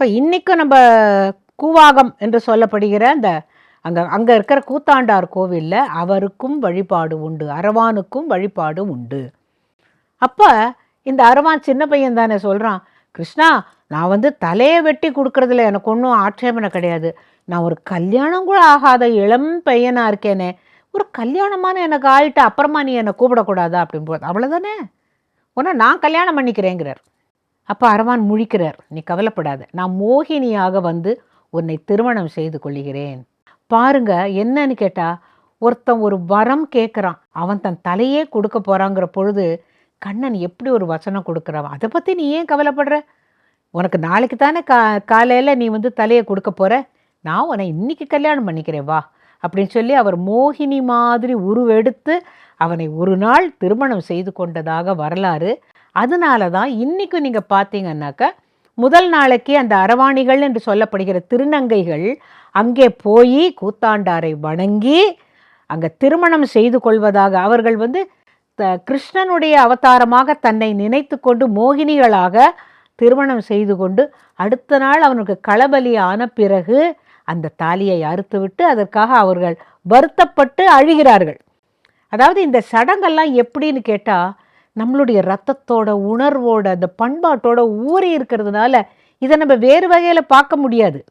So இன்றைக்கும் நம்ம கூவாகம் என்று சொல்லப்படுகிற அந்த அங்கே அங்கே இருக்கிற கூத்தாண்டார் கோவிலில் அவருக்கும் வழிபாடு உண்டு அரவானுக்கும் வழிபாடு உண்டு. அப்போ இந்த அரவான் சின்ன பையன் தானே சொல்கிறான் கிருஷ்ணா நான் வந்து தலையை வெட்டி கொடுக்குறதுல எனக்கு ஒன்றும் ஆட்சேபனை கிடையாது. நான் ஒரு கல்யாணம் கூட ஆகாத இளம் பையனாக இருக்கேனே. ஒரு கல்யாணமான எனக்கு ஆயிட்டு அப்புறமா நீ என்னை கூப்பிடக்கூடாதா? அப்படின்னு போது அவ்வளோதானே உன்னை நான் கல்யாணம் பண்ணிக்கிறேங்கிறார். அப்போ அரவான் முழிக்கிறார். நீ கவலைப்படாத நான் மோகினியாக வந்து உன்னை திருமணம் செய்து கொள்கிறேன் பாருங்க என்னன்னு கேட்டால் ஒருத்தன் ஒரு வரம் கேட்குறான் அவன் தன் தலையே கொடுக்க போகிறாங்கிற பொழுது கண்ணன் எப்படி ஒரு வசனம் கொடுக்குறான்? அதை பற்றி நீ ஏன் கவலைப்படுற? உனக்கு நாளைக்கு தானே கா காலையில் நீ வந்து தலையை கொடுக்க போகிற நான் உன்னை இன்னைக்கு கல்யாணம் பண்ணிக்கிறேன் வா. அப்படின்னு சொல்லி அவர் மோகினி மாதிரி உருவெடுத்து அவனை ஒரு நாள் திருமணம் செய்து கொண்டதாக வரலாறு அதனால தான் இன்றைக்கும் நீங்கள் பார்த்தீங்கன்னாக்கா முதல் நாளைக்கு அந்த அரவாணிகள் என்று சொல்லப்படுகிற திருநங்கைகள் அங்கே போய் கூத்தாண்டாரை வணங்கி அங்கே திருமணம் செய்து கொள்வதாக அவர்கள் வந்து த கிருஷ்ணனுடைய அவதாரமாக தன்னை நினைத்து கொண்டு மோகினிகளாக திருமணம் செய்து கொண்டு அடுத்த நாள் அவனுக்கு களபலி ஆன பிறகு அந்த தாலியை அறுத்துவிட்டு அதற்காக அவர்கள் வருத்தப்பட்டு அழுகிறார்கள். அதாவது இந்த சடங்கெல்லாம் எப்படின்னு கேட்டால் நம்மளுடைய ரத்தத்தோட உணர்வோட அந்த பண்பாட்டோட ஊறி இருக்கிறதுனால இதை நம்ம வேறு வகையில் பார்க்க முடியாது.